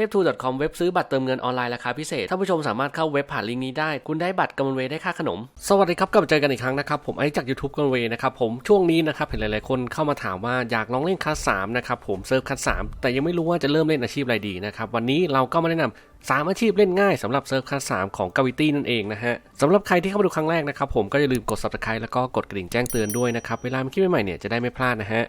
ทพทู .com เว็บซื้อบัตรเติมเงินออนไลน์ราคาพิเศษท่านผู้ชมสามารถเข้าเว็บผ่านลิงก์นี้ได้ คุณได้บัตรกำมะเวได้ค่าขนม สวัสดีครับกลับมาเจอกันอีกครั้งนะครับ ผมไอ้จาก YouTube กำมะเวนะครับผมช่วงนี้นะครับเห็นหลายๆคนเข้ามาถามว่าอยากลองเล่นคัสสามนะครับผมเซิร์ฟคัสสามแต่ยังไม่รู้ว่าจะเริ่มเล่นอาชีพอะไรดีนะครับวันนี้เราก็มาแนะนำสามอาชีพเล่นง่ายสำหรับเซิร์ฟคัสสามของกาวิตี้นั่นเองนะฮะสำหรับใครที่เข้ามาดูครั้งแรกนะครับผมก็อย่าลืมกด subscribe แล้วก็กดกระดิ่งแจ้งเตือนด้วยนะครับเวลามีคลิปใหม่ๆเนี่ยจะได้ไม่พลาดนะฮะ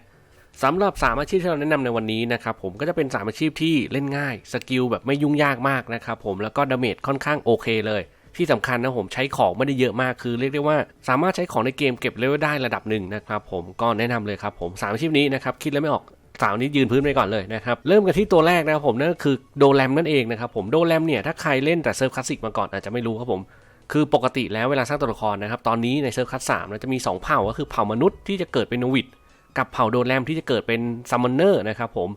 สำหรับ 3 อาชีพที่เราแนะนำในวันนี้นะครับผมก็จะเป็น 3 อาชีพที่เล่นง่าย สกิลแบบไม่ยุ่งยากมากนะครับผมแล้วก็ดาเมจค่อนข้างโอเคเลย ที่สำคัญนะผมใช้ของไม่ได้เยอะมากคือเรียกได้ว่าสามารถใช้ของในเกมเก็บเลเวลได้ระดับหนึ่งนะครับผมก็แนะนำเลยครับผมสามอาชีพนี้นะครับคิดแล้วไม่ออกสาวนี้ยืนพื้นไปก่อนเลยนะครับ เริ่มกันที่ตัวแรกนะครับผมนั่นก็คือโดแรมนั่นเองนะครับผมโดแรมเนี่ยถ้าใครเล่นแต่เซิร์ฟคลาสสิกมาก่อนอาจจะไม่รู้ครับผมคือปกติแล้วเวลาสร้างตัวละครนะครับตอนนี้ในเซิร์ฟคัสสามเราจะมี 2 เผ่าก็คือเผ่ามนุษย์ที่จะเกิดเป็นนวิด กับเผ่าโดแรมที่จะเกิดเป็นซัมมอนเนอร์นะครับผม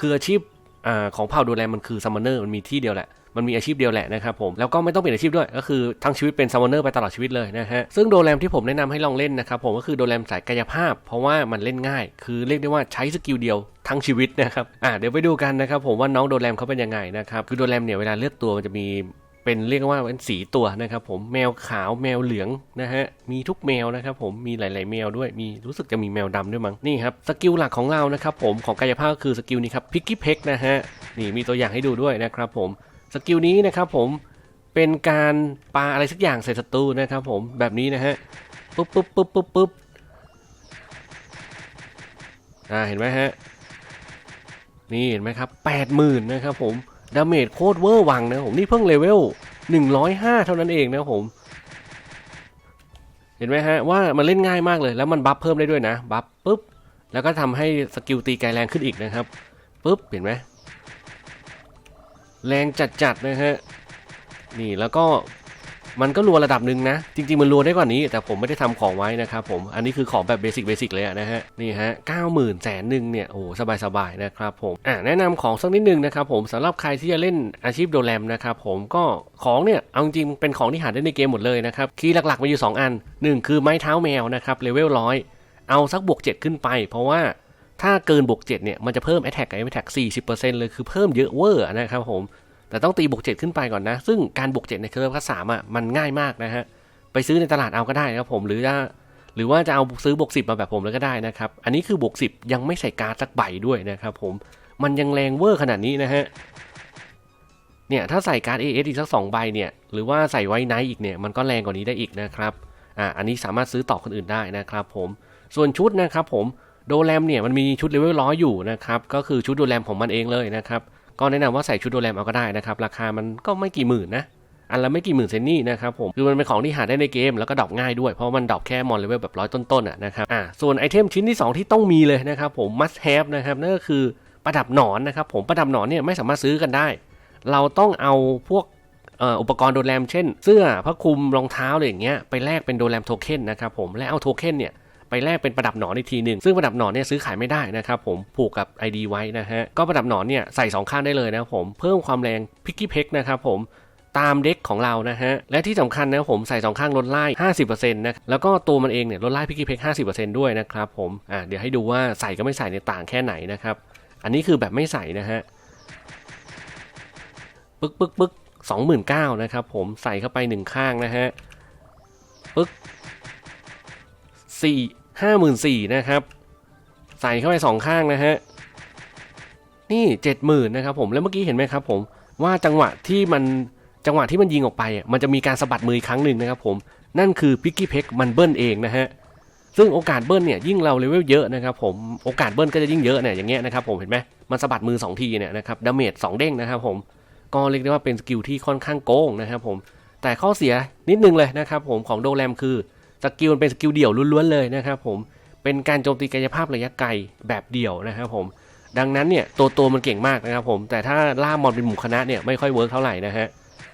คืออาชีพอของเผ่าโดแรมมันคือซัมมอนเนอร์มันมีที่เดียวแหละมันมีอาชีพเดียวแหละนะครับผมแล้วก็ไม่ต้องเปลี่ยนอาชีพด้วย ก็คือทั้งชีวิตเป็นซัมมอนเนอร์ไปตลอดชีวิตเลยนะฮะซึ่งโดแรมที่ผมแนะนำให้ลองเล่นนะครับผมก็คือโดแรมสายกายภาพ เพราะว่ามันเล่นง่าย คือเรียกได้ว่าใช้สกิลเดียวทั้งชีวิตนะครับอ่าเดี๋ยวไปดูกันนะครับผมว่าน้องโดแรมเขาเป็นยังไงนะครับคือโดแรมเนี่ยเวลาเลือกตัวมันจะมี เป็นเรียกว่าเป็นสีตัวนะครับผมแมวขาวแมวเหลืองนะฮะมีทุกแมวนะครับผมมีหลาย ๆ แมวด้วยมีรู้สึกจะมีแมวดำด้วยมั้งนี่ครับสกิลหลักของเรานะครับผมของกายภาพก็คือสกิลนี้ครับพิกกี้เพ็กนะฮะนี่มีตัวอย่างให้ดูด้วยนะครับผมสกิลนี้นะครับผมเป็นการปาอะไรสักอย่างใส่ศัตรูนะครับผมแบบนี้นะฮะปุ๊บปุ๊บปุ๊บปุ๊บปุ๊บอ่าเห็นไหมฮะนี่เห็นไหมครับแปดหมื่นนะครับผม ดาเมจโคตรเวอร์วังนะผมนี่เพิ่งเลเวล105 เท่านั้นเองนะผม เห็นไหมฮะว่ามันเล่นง่ายมากเลย แล้วมันบัฟเพิ่มได้ด้วยนะบัฟปุ๊บ แล้วก็ทำให้สกิลตีไกลแรงขึ้นอีกนะครับปุ๊บเห็นไหมแรงจัดๆนะฮะนี่แล้วก็ มันก็รัวระดับหนึ่งนะ จริงๆ มันรัวได้กว่านี้ แต่ผมไม่ได้ทำของไว้นะครับผม อันนี้คือของแบบเบสิกเบสิกเลยนะฮะ นี่ฮะเก้าหมื่นแสนหนึ่งเนี่ย โอ้สบายๆนะครับผม อะแนะนำของสักนิดนึงนะครับผมสำหรับใครที่จะเล่นอาชีพโดแรมนะครับผม ก็ของเนี่ย เอาจริงเป็นของที่หาได้ในเกมหมดเลยนะครับ คีย์หลักๆ มีอยู่ 2 อัน 1 คือไม้เท้าแมวนะครับ เลเวลร้อย เอาสักบวก7ขึ้นไป เพราะว่าถ้าเกินบวก7เนี่ย มันจะเพิ่ม Attack กับ Attack 40%เลย คือเพิ่มเยอะเวอร์นะครับผม แต่ต้องตีบวกเจ็ดขึ้นไปก่อนนะ ซึ่งการบวกเจ็ดในเคอร์ฟคัสสามอะมันง่ายมากนะฮะ ไปซื้อในตลาดเอาก็ได้นะครับผมหรือจะหรือว่าจะเอาซื้อบวกสิบมาแบบผมแล้วก็ได้นะครับ อันนี้คือบวกสิบยังไม่ใส่การสักใบด้วยนะครับผมมันยังแรงเวอร์ขนาดนี้นะฮะเนี่ยถ้าใส่การ์ด AS อีกสักสองใบเนี่ยหรือว่าใส่ไว้ไนท์อีกเนี่ยมันก็แรงกว่านี้ได้อีกนะครับอ่าอันนี้สามารถซื้อต่อคนอื่นได้นะครับผมส่วนชุดนะครับผมโดแรมเนี่ยมันมีชุดเลเวลร้อยอยู่นะครับก็คือชุดโดแรมของมันเองเลยนะครับ ก็แนะนำว่าใส่ชุดโดแรมเอาก็ได้นะครับ ราคามันก็ไม่กี่หมื่นนะอันละไม่กี่หมื่นเซนนี่นะครับผมคือมันเป็นของที่หาได้ในเกมแล้วก็ดรอปง่ายด้วย เพราะมันดรอปแค่มอนเลเวลแบบร้อยต้นๆอะนะครับอ่าส่วนไอเทมชิ้นที่ 2 ที่ต้องมีเลยนะครับผม must have นะครับนั่นก็คือประดับหนอนนะครับผมประดับหนอนเนี่ยไม่สามารถซื้อกันได้ เราต้องเอาพวกอุปกรณ์โดแรมเช่น เสื้อผ้าคลุมรองเท้าอะไรอย่างเงี้ยไปแลกเป็นโดแรมโทเค็นนะครับผมและเอาโทเค็นเนี่ย ไปแลกเป็นประดับหนอนอีกทีหนึ่งซึ่งประดับหนอนเนี่ยซื้อขายไม่ได้นะครับผมผูกกับ ID ไว้นะฮะก็ประดับหนอนเนี่ยใส่ 2 ข้างได้เลยนะผมเพิ่มความแรงพิกกี้เพ็กนะครับผมตามเด็กของเรานะฮะ และที่สำคัญนะผมใส่ 2 ข้างลดไล่ 50%นะ แล้วก็ตัวมันเองเนี่ยลดไล่พิกกี้เพ็ก50%ด้วยนะครับผม อ่าเดี๋ยวให้ดูว่าใส่กับไม่ใส่ในต่างแค่ไหนนะครับ อันนี้คือแบบไม่ใส่นะฮะ ปึ๊กปึ๊กปึ๊กสองหมื่นเก้านะครับผมใส่เข้าไปหนึ่งข้างนะฮะ ปึ๊กสี่ ห้าหมื่นสี่นะครับ ใส่เข้าไปสองข้างนะฮะ นี่เจ็ดหมื่นนะครับผม แล้วเมื่อกี้เห็นไหมครับผมว่าจังหวะที่มันจังหวะที่มันยิงออกไป มันจะมีการสะบัดมืออีกครั้งหนึ่งนะครับผม นั่นคือพิกกี้เพ็กมันเบิ้ลเองนะฮะ ซึ่งโอกาสเบิ้ลเนี่ยยิ่งเราเลเวลเยอะนะครับผม โอกาสเบิ้ลก็จะยิ่งเยอะเนี่ยอย่างเงี้ยนะครับผมเห็นไหมมันสะบัดมือ 2 ทีเนี่ยนะครับดาเมจสองเด้งนะครับผมก็เรียกได้ว่าเป็นสกิลที่ค่อนข้างโกงนะครับผมแต่ข้อเสียนิดนึงเลยนะครับผมของโดแรมคือ สกิลมันเป็นสกิลเดี่ยวล้วนๆเลยนะครับผมเป็นการโจมตีกายภาพระยะไกลแบบเดี่ยวนะครับผมดังนั้นเนี่ยตัวตัวมันเก่งมากนะครับผมแต่ถ้าล่ามอนเป็นหมู่คณะเนี่ยไม่ค่อยเวิร์กเท่าไหร่นะฮะ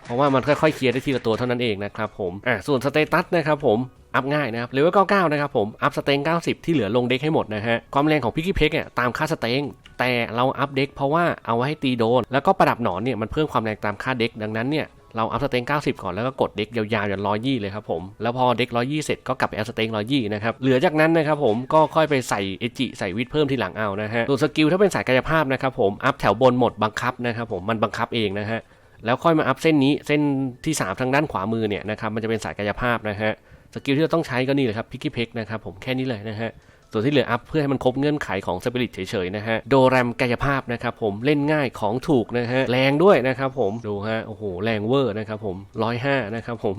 เพราะว่ามันค่อยๆเคลียร์ได้ทีละตัวเท่านั้นเองนะครับผมอะส่วนสเตตัสนะครับผมอัพง่ายนะครับเลเวล99 นะครับผม อัพสเต็ง90 ที่เหลือลงเด็กให้หมดนะฮะ ความแรงของพิกกี้เพ็กเนี่ยตามค่าสเต็งแต่เราอัพเด็กเพราะว่าเอาไว้ให้ตีโดน แล้วก็ประดับหนอนเนี่ยมันเพิ่มความแรงตามค่าเด็กดังนั้นเนี่ย เราอัพสเต็ง90 ก่อนแล้วก็กดเด็กยาวๆอย่างร้อยยี่เลยครับผมแล้วพอเด็กร้อยยี่เสร็จก็กลับไปอัพสเต็งร้อยยี่นะครับเหลือจากนั้นนะครับผมก็ค่อยไปใส่เอจิใส่วิทเพิ่มทีหลังเอานะฮะส่วนสกิลถ้าเป็นสายกายภาพนะครับผมอัพแถวบนหมดบังคับนะครับผมมันบังคับเองนะฮะแล้วค่อยมาอัพเส้นนี้เส้นที่ 3 ทางด้านขวามือเนี่ยนะครับมันจะเป็นสายกายภาพนะฮะสกิลที่เราต้องใช้ก็นี่เลยครับพิกกี้เพกนะครับผมแค่นี้เลยนะฮะ ส่วนที่เหลืออัพเพื่อให้มันครบเงื่อนไขของสปิริตเฉยๆนะฮะโดแรมกายภาพนะครับผมเล่นง่ายของถูกนะฮะแรงด้วยนะครับผมดูฮะโอ้โหแรงเวอร์นะครับผมร้อยห้านะครับผม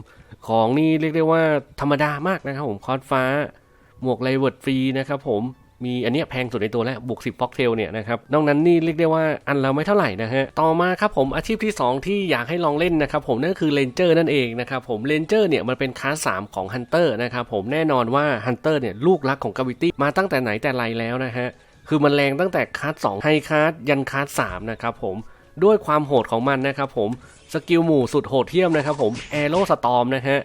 ของนี่เรียกได้ว่าธรรมดามากนะครับผมคอร์สฟ้า หมวกไลเวิร์ดฟรีนะครับผม มีอันนี้แพงสุดในตัวแล้วบวก10ฟ็อกเทลเนี่ยนะครับนอกนั้นนี่เรียกได้ว่าอันเราไม่เท่าไหร่นะฮะต่อมาครับผมอาชีพที่ 2 ที่อยากให้ลองเล่นนะครับผมนั่นคือเลนเจอร์นั่นเองนะครับผมเลนเจอร์เนี่ยมันเป็นคลาส3ของฮันเตอร์นะครับผมแน่นอนว่าฮันเตอร์เนี่ยลูกรักของกาวิตี้มาตั้งแต่ไหนแต่ไรแล้วนะฮะคือมันแรงตั้งแต่คลาส2ไฮคลาสยันคลาส3นะครับผมด้วยความโหดของมันนะครับผมสกิลหมู่สุดโหดเทียมนะครับผมแอโรสตอมนะฮะ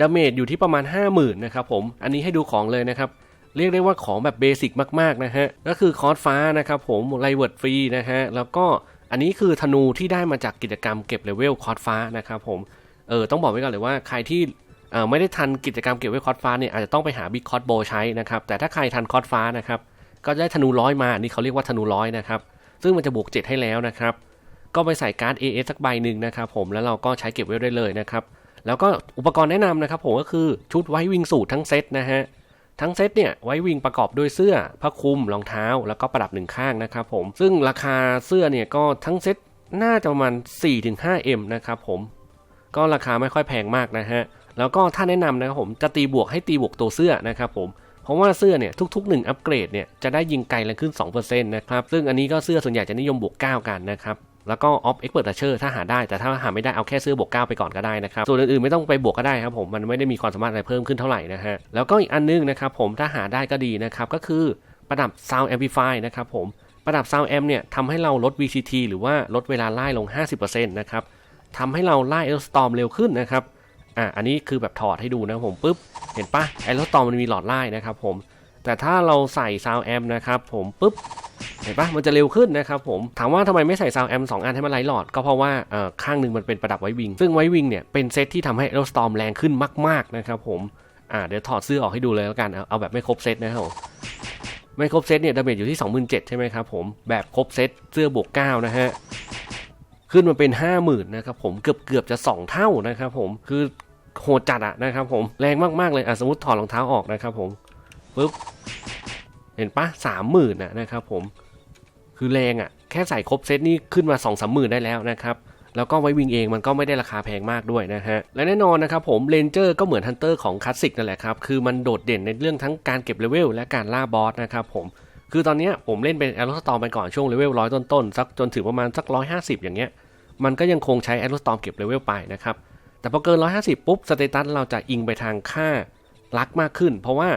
ดาเมจอยู่ที่ประมาณ 50,000นะครับผมอันนี้ให้ดูของเลยนะครับ เรียกได้ว่าของแบบเบสิกมากๆนะฮะ ก็คือคอร์สฟ้านะครับผมไลเวิร์ดฟรีนะฮะ แล้วก็อันนี้คือธนูที่ได้มาจากกิจกรรมเก็บเลเวลคอร์สฟ้านะครับผม เออต้องบอกไว้ก่อนเลยว่าใครที่ไม่ได้ทันกิจกรรมเก็บไว้คอร์สฟ้าเนี่ยอาจจะต้องไปหาบิ๊กคอร์สโบใช้นะครับ แต่ถ้าใครทันคอร์สฟ้านะครับก็ได้ธนูร้อยมาอันนี่เขาเรียกว่าธนูร้อยนะครับ ซึ่งมันจะบวก 7 ให้แล้วนะครับ ก็ไปใส่การ์ด AS สักใบหนึ่งนะครับผม แล้วเราก็ใช้เก็บไว้ได้เลยนะครับ แล้วก็อุปกรณ์แนะนำนะครับผมก็คือชุดไว้วิงสูตรทั้งเซตนะฮะ ทั้งเซตเนี่ยไว้วิงประกอบด้วยเสื้อผ้าคลุมรองเท้า แล้วก็ประดับหนึ่งข้างนะครับผมซึ่งราคาเสื้อเนี่ยก็ทั้งเซตน่าจะประมาณ 4-5M นะครับผมก็ราคาไม่ค่อยแพงมากนะฮะแล้วก็ถ้าแนะนำนะครับผมจะตีบวกให้ตีบวกตัวเสื้อนะครับผมเพราะว่าเสื้อเนี่ยทุกๆ 1 อัปเกรดเนี่ยจะได้ยิงไกลแรงขึ้น 2%นะครับซึ่งอันนี้ก็เสื้อส่วนใหญ่จะนิยมบวก 9 กันนะครับแล้วก็ออฟเอ็กเปิดเชอร์ถ้าหาได้แต่ถ้าหาไม่ได้เอาแค่เสื้อบวก9ไปก่อนก็ได้นะครับ ส่วนอื่นๆไม่ต้องไปบวกก็ได้ครับผมมันไม่ได้มีความสามารถอะไรเพิ่มขึ้นเท่าไหร่นะฮะแล้วก็อีกอันนึงนะครับผมถ้าหาได้ก็ดีนะครับก็คือประดับ Sound Amplify นะครับผมประดับ Sound Amp เนี่ยทำให้เราลด VCT หรือว่าลดเวลาไล่ลง 50%นะครับทำให้เราไล่ a e r s t o r m เร็วขึ้นนะครับอะอันนี้คือแบบถอดให้ดูนะผมปุ๊บเห็นปะ a e r s t o r m มันมีหลอดไล่นะครับผมแต่ถ้าเราใส่ Sound Amp นะครับผมปุ๊บ เห็นปะมันจะเร็วขึ้นนะครับผม ถามว่าทำไมไม่ใส่ซาวแอมสองอันให้มันไร้หลอด ก็เพราะว่าข้างหนึ่งมันเป็นประดับไว้วิง ซึ่งไว้วิงเนี่ยเป็นเซตที่ทำให้เอลสตอมแรงขึ้นมาก ๆ นะครับผม อ่าเดี๋ยวถอดเสื้อออกให้ดูเลยแล้วกัน เอาแบบไม่ครบเซตนะครับผมไม่ครบเซตเนี่ยดาเมจอยู่ที่ 27,000 ใช่ไหมครับผม แบบครบเซตเสื้อบวก 9 นะฮะ ขึ้นมาเป็น 50,000 นะครับผม เกือบเกือบจะ 2 เท่านะครับผม คือโหดจัดอะนะครับผม แรงมากๆเลย อะสมมติถอดรองเท้าออกนะครับผม ปึ๊บ เห็นปะสามหมื่นนะครับผมคือแรงอะ่ะแค่ใส่ครบเซตนี่ขึ้นมา2องสามหมื่นได้แล้วนะครับแล้วก็ไว้วิงเองมันก็ไม่ได้ราคาแพงมากด้วยนะฮะ และแน่นอนนะครับผมเลนเจอร์ก็เหมือนฮันเตอร์ของคลาสสิกนั่นแหละครับ คือมันโดดเด่นในเรื่องทั้งการเก็บเลเวลและการล่าบอสนะครับผม คือตอนนี้ผมเล่นเป็นแอโรสตอมไปก่อนช่วงเลเวลร้อยต้นๆสักจนถึงประมาณสักร้อยห้าสิบอย่างเงี้ย มันก็ยังคงใช้แอโรสตอมเก็บเลเวลไปนะครับ แต่พอเกิน150ปุ๊บสเตตัสเราจะอิงไปทางค่าลักมากขึ้น เพราะว่า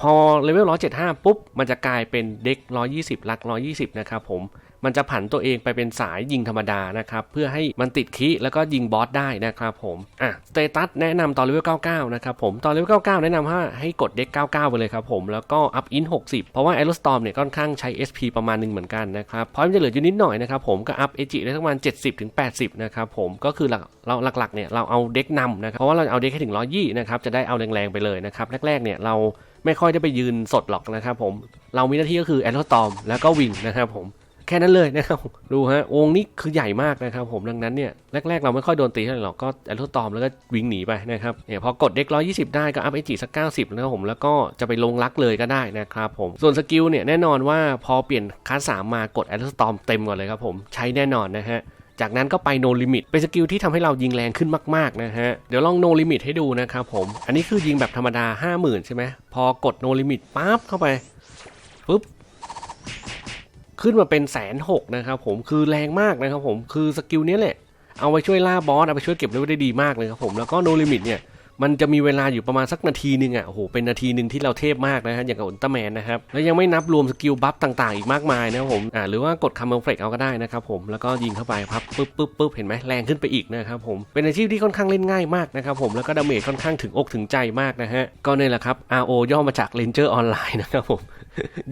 พอเลเวล175 ปุ๊บ มันจะกลายเป็นเด็ก 120 ลัก 120 นะครับผม มันจะผันตัวเองไปเป็นสายยิงธรรมดานะครับ เพื่อให้มันติดคีแล้วก็ยิงบอสได้นะครับผม อะ สเตตัสแนะนำตอนเลเวล99 นะครับผม ตอนเลเวล99 แนะนำว่าให้กดเด็ก 99 ไปเลยครับผม แล้วก็อัพอิน 60 เพราะว่า a e r o s t o r m เนี่ยค่อนข้างใช้ SP ประมาณหนึ่งเหมือนกันนะครับเพราะมันจะเหลืออยู่นิดหน่อยนะครับผม ก็อัพเอจิได้ประมาณ 70ถึง80 นะครับผม ก็คือหลักเราหลักๆเนี่ยเราเอาเด็กนำนะครับ เพราะว่าเราเอาเด็กให้ถึง120นะครับ จะได้เอาแรงๆไปเลยนะครับ แรกๆเนี่ยเรา ไม่ค่อยได้ไปยืนสดหรอกนะครับผม เรามีหน้าที่ก็คือแอนโทตอมแล้วก็วิงนะครับผมแค่นั้นเลยนะครับ ดูฮะ วงนี้คือใหญ่มากนะครับ ผม ดังนั้นเนี่ย แรก ๆ เราไม่ค่อยโดนตีเท่าไหร่หรอก ก็แอนโทตอมแล้วก็วิ่งหนีไปนะครับ เนี่ยพอกดเด็ก120ได้ก็อัพเอจิสัก90นะครับผม แล้วก็จะไปลงรักเลยก็ได้นะครับผม ส่วนสกิลเนี่ยแน่นอนว่าพอเปลี่ยนคลาสสามมากดแอนโทตอมเต็มก่อนเลยครับผม ใช้แน่นอนนะฮะ จากนั้นก็ไปโนลิมิตเป็นสกิลที่ทำให้เรายิงแรงขึ้นมากๆนะฮะ เดี๋ยวลองโนลิมิตให้ดูนะครับผม อันนี้คือยิงแบบธรรมดา 50,000 ใช่ไหมพอกดโนลิมิตปั๊บเข้าไปปุ๊บขึ้นมาเป็นแสนหกนะครับผมคือแรงมากนะครับผมคือสกิลนี้แหละ เอาไปช่วยล่าบอสเอาไปช่วยเก็บเลเวลได้ดีมากเลยครับผมแล้วก็โนลิมิตเนี่ย มันจะมีเวลาอยู่ประมาณสักนาทีหนึ่งอะโอ้โหเป็นนาทีหนึ่งที่เราเทพมากนะฮะอย่างกับอุลตร้าแมนนะครับแล้วยังไม่นับรวมสกิลบัฟต่างๆอีกมากมายนะครับผมอ่าหรือว่ากดคัมเบลเฟกเอาก็ได้นะครับผมแล้วก็ยิงเข้าไปพับปึ๊บปึ๊บปึ๊บเห็นไหมแรงขึ้นไปอีกนะครับผมเป็นอาชีพที่ค่อนข้างเล่นง่ายมากนะครับผมแล้วก็ดาเมจค่อนข้างถึงอกถึงใจมากนะฮะก็นี่แหละครับ RO ย่อมาจาก Ranger Online นะครับผม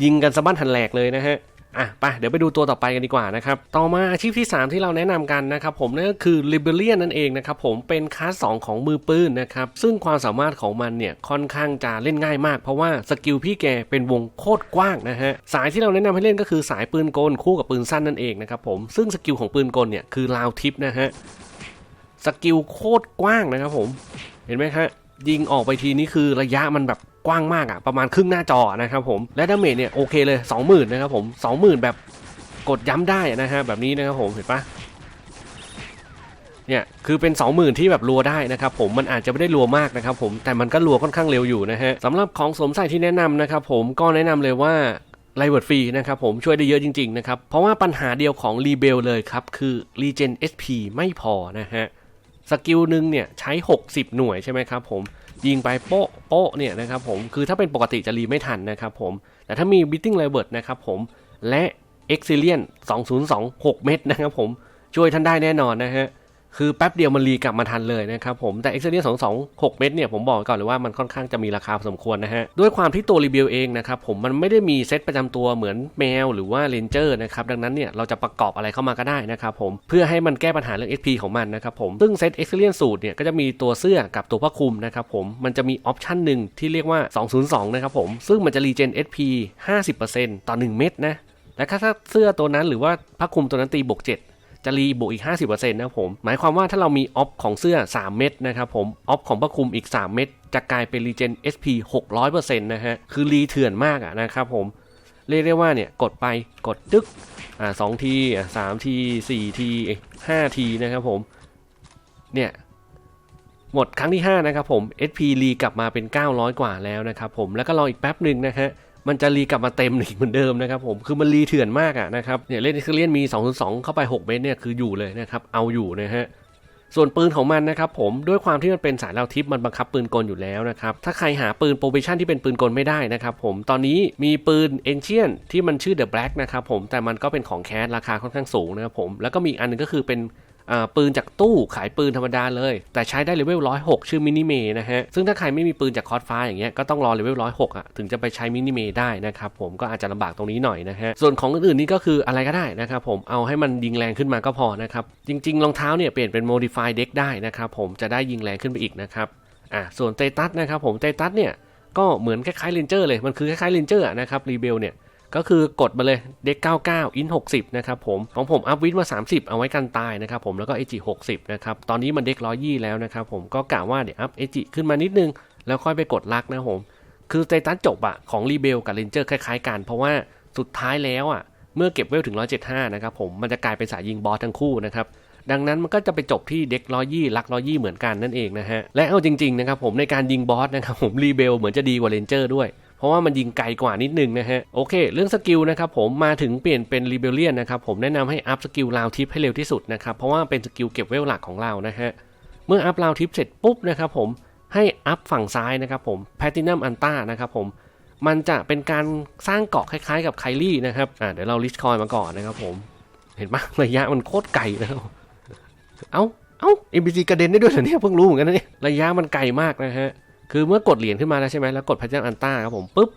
ยิงกันสะบั้นหันแหลกเลยนะฮะ อะไปเดี๋ยวไปดูตัวต่อไปกันดีกว่านะครับ ต่อมาอาชีพที่ 3 ที่เราแนะนำกันนะครับผมนั่นก็คือ Liberian นั่นเองนะครับผมเป็นคลาส2ของมือปืนนะครับซึ่งความสามารถของมันเนี่ยค่อนข้างจะเล่นง่ายมาก เพราะว่าสกิลพี่แกเป็นวงโคตรกว้างนะฮะสายที่เราแนะนำให้เล่นก็คือสายปืนกลคู่กับปืนสั้นนั่นเองนะครับผมซึ่งสกิลของปืนกลเนี่ยคือลาวทิปนะฮะสกิลโคตรกว้างนะครับผมเห็นไหมฮะยิงออกไปทีนี้คือระยะมันแบบ กว้างมากอะประมาณครึ่งหน้าจอนะครับผมและดาเมจเนี่ยโอเคเลย 20,000นะครับผม20,000 แบบกดย้ำได้นะฮะแบบนี้นะครับผมเห็นปะเนี่ยคือเป็น 20,000 ที่แบบรัวได้นะครับผมมันอาจจะไม่ได้รัวมากนะครับผมแต่มันก็รัวค่อนข้างเร็วอยู่นะฮะสำหรับของสวมใส่ที่แนะนำนะครับผมก็แนะนำเลยว่าไลเวิร์ดฟรีนะครับผมช่วยได้เยอะจริงๆนะครับเพราะว่าปัญหาเดียวของรีเบลเลยครับคือรีเจน SP ไม่พอนะฮะสกิลหนึ่งเนี่ยใช้ 60 หน่วยใช่ไหมครับผม ยิงไปโป๊ะโป๊ะเนี่ยนะครับผมคือถ้าเป็นปกติจะรีไม่ทันนะครับผมแต่ถ้ามี Beating l i v e r นะครับผมและเอ็กซิเลียน2026 เม็ดนะครับผมช่วยท่านได้แน่นอนนะฮะ คือแป๊บเดียวมันรีกลับมาทันเลยนะครับผมแต่ e x i l i a n 226 เม็ดเนี่ยผมบอกก่อนเลยว่ามันค่อนข้างจะมีราคาสมควรนะฮะ ด้วยความที่ตัวรีวิวเองนะครับผมมันไม่ได้มีเซตประจำตัวเหมือนแมวหรือว่าเลนเจอร์นะครับดังนั้นเนี่ยเราจะประกอบอะไรเข้ามาก็ได้นะครับผมเพื่อให้มันแก้ปัญหาเรื่อง SP ของมันนะครับผมซึ่งเซต e x i l i a n สูตรเนี่ยก็จะมีตัวเสื้อกับตัวผ้าคลุมนะครับผมมันจะมีออปชันหนึ่งที่เรียกว่า 202 นะครับผมซึ่งมันจะรีเจน SP 50%ต่อ 1 เม็ดนะและถ้าเสื้อตัวนั้นหรือว่าผ้าคลุมตัวนั้นตีบวก7 จะรีบวกอีก 50%นะครับผม หมายความว่าถ้าเรามีออฟของเสื้อ 3 เม็ดนะครับผม ออฟของประคุมอีก 3 เม็ดจะกลายเป็นรีเจน SP 600%นะฮะ คือรีเถื่อนมากอะนะครับผม เรียกได้ว่าเนี่ย กดไปกดดึกอ่าสองทีอ่าสามทีสี่ทีห้าทีนะครับผม เนี่ยหมดครั้งที่ 5 นะครับผม SP รีกลับมาเป็น 900 กว่าแล้วนะครับผม แล้วก็รออีกแป๊บหนึ่งนะฮะ มันจะรีกลับมาเต็มอีกเหมือนเดิมนะครับผมคือมันรีเถื่อนมากอะนะครับเนี่ยเล่นเอ็กซ์เลียนมี2อ2เข้าไป 6 เมตรเนี่ยคืออยู่เลยนะครับเอาอยู่นะฮะส่วนปืนของมันนะครับผมด้วยความที่มันเป็นสายลาวทิปมันบังคับปืนกลอยู่แล้วนะครับถ้าใครหาปืนโปรเบชั่นที่เป็นปืนกลไม่ได้นะครับผมตอนนี้มีปืนเอนเชียนที่มันชื่อเดอะแบล็กนะครับผมแต่มันก็เป็นของแคสราคาค่อนข้างสูงนะครับผมแล้วก็มีอันนึงก็คือเป็น ปืนจากตู้ขายปืนธรรมดาเลย แต่ใช้ได้เลเวล106ชื่อมินิเมนะฮะ ซึ่งถ้าใครไม่มีปืนจากคอสฟ้าอย่างเงี้ยก็ต้องรอเลเวล106อะถึงจะไปใช้มินิเมได้นะครับผมก็อาจจะลำบากตรงนี้หน่อยนะฮะ ส่วนของอื่นๆนี่ก็คืออะไรก็ได้นะครับผมเอาให้มันยิงแรงขึ้นมาก็พอนะครับ จริง ๆ รองเท้าเนี่ยเปลี่ยนเป็น modify deck ได้นะครับผมจะได้ยิงแรงขึ้นไปอีกนะครับอะส่วนเตตัสนะครับผมเตตัสเนี่ยก็เหมือนคล้ายๆเลนเจอร์เลยมันคือคล้ายๆเลนเจอร์นะครับรีเบลเนี่ย ก็คือกดมาเลยเด็ก99 อิน 60 นะครับผม ของผมอัพวินมา 30 เอาไว้กันตายนะครับผมแล้วก็เอจิ60 นะครับ ตอนนี้มันเด็ก120 แล้วนะครับผมก็กะว่าเดี๋ยวอัพเอจิขึ้นมานิดนึง แล้วค่อยไปกดลักนะผม คือไตตันจบอะของรีเบลกับเรนเจอร์คล้ายๆกัน เพราะว่าสุดท้ายแล้วอะเมื่อเก็บเวลถึง 175 นะครับผมมันจะกลายเป็นสายยิงบอสทั้งคู่นะครับดังนั้นมันก็จะไปจบที่เด็กร้อยยี่ลักร้อยยี่เหมือนกันนั่นเองนะฮะ และเอาจริงๆนะครับผมในการยิงบอสนะครับผมรีเบลเหมือนจะดีกว่าเรนเจอร์ด้วย เพราะว่ามันยิงไกลกว่านิดนึงนะฮะโอเค เรื่องสกิลนะครับผมมาถึงเปลี่ยนเป็นรีเบลเลียนนะครับผมแนะนำให้อัพสกิลลาวทิปให้เร็วที่สุดนะครับเพราะว่าเป็นสกิลเก็บเวลหลักของเรานะฮะเมื่ออัพลาวทิปเสร็จปุ๊บนะครับผมให้อัพฝั่งซ้ายนะครับผมแพทินัมอันต้านะครับผมมันจะเป็นการสร้างเกาะคล้ายๆ กับไคลี่นะครับอ่าเดี๋ยวเราลิชคอยมาก่อนนะครับผม เห็นปะระยะมันโคตรไกลนะครับเอ้าเอ้า NPC กระเด็นได้ด้วยเหรอเนี่ยเพิ่งรู้เหมือนกันนะเนี่ยระยะมันไกลมากนะฮะ คือเมื่อกดเหรียญขึ้นมาแล้วใช่ไหมแล้วกดแพทเทิร์นอันต้าครับผมปุ๊บ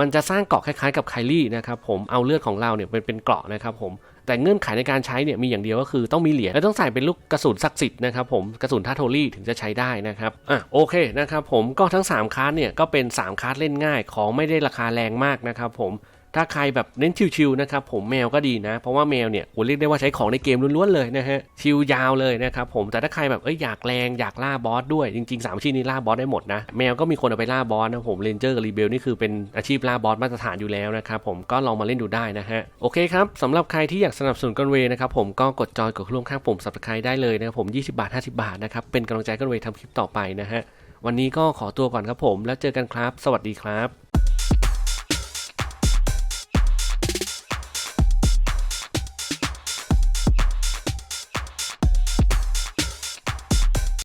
มันจะสร้างเกราะคล้ายๆกับไคลี่นะครับผมเอาเลือดของเราเนี่ยเป็นเป็นเกราะนะครับผมแต่เงื่อนไขในการใช้เนี่ยมีอย่างเดียวก็คือต้องมีเหรียญและต้องใส่เป็นลูกกระสุนศักดิ์สิทธิ์นะครับผมกระสุนท่าโทลี่ถึงจะใช้ได้นะครับอะโอเคนะครับผมก็ทั้ง 3คาร์ดเนี่ยก็เป็น 3คาร์ดเล่นง่ายของไม่ได้ราคาแรงมากนะครับผม ถ้าใครแบบเน้นชิวๆนะครับผมแมวก็ดีนะ เพราะว่าแมวเนี่ยผมเรียกได้ว่าใช้ของในเกมล้วนๆเลยนะฮะชิวยาวเลยนะครับผมแต่ถ้าใครแบบเอ้ยอยากแรงอยากล่าบอสด้วยจริงๆ3ชิ้นนี้ล่าบอสได้หมดนะแมวก็มีคนเอาไปล่าบอสนะผมเรนเจอร์กับรีเบลนี่คือเป็นอาชีพล่าบอสมาตรฐานอยู่แล้วนะครับผมก็ลองมาเล่นดูได้นะฮะโอเคครับสำหรับใครที่อยากสนับสนุนกันเวนะครับผมก็กดจอยกดร่วมข้างผมสับสไครได้เลยนะครับผม20 บาท 50 บาทนะครับเป็นกำลังใจกันเวทำคลิปต่อไปนะฮะวันนี้ก็ขอตัวก่อนครับผม แล้วเจอกันครับ สวัสดีครับ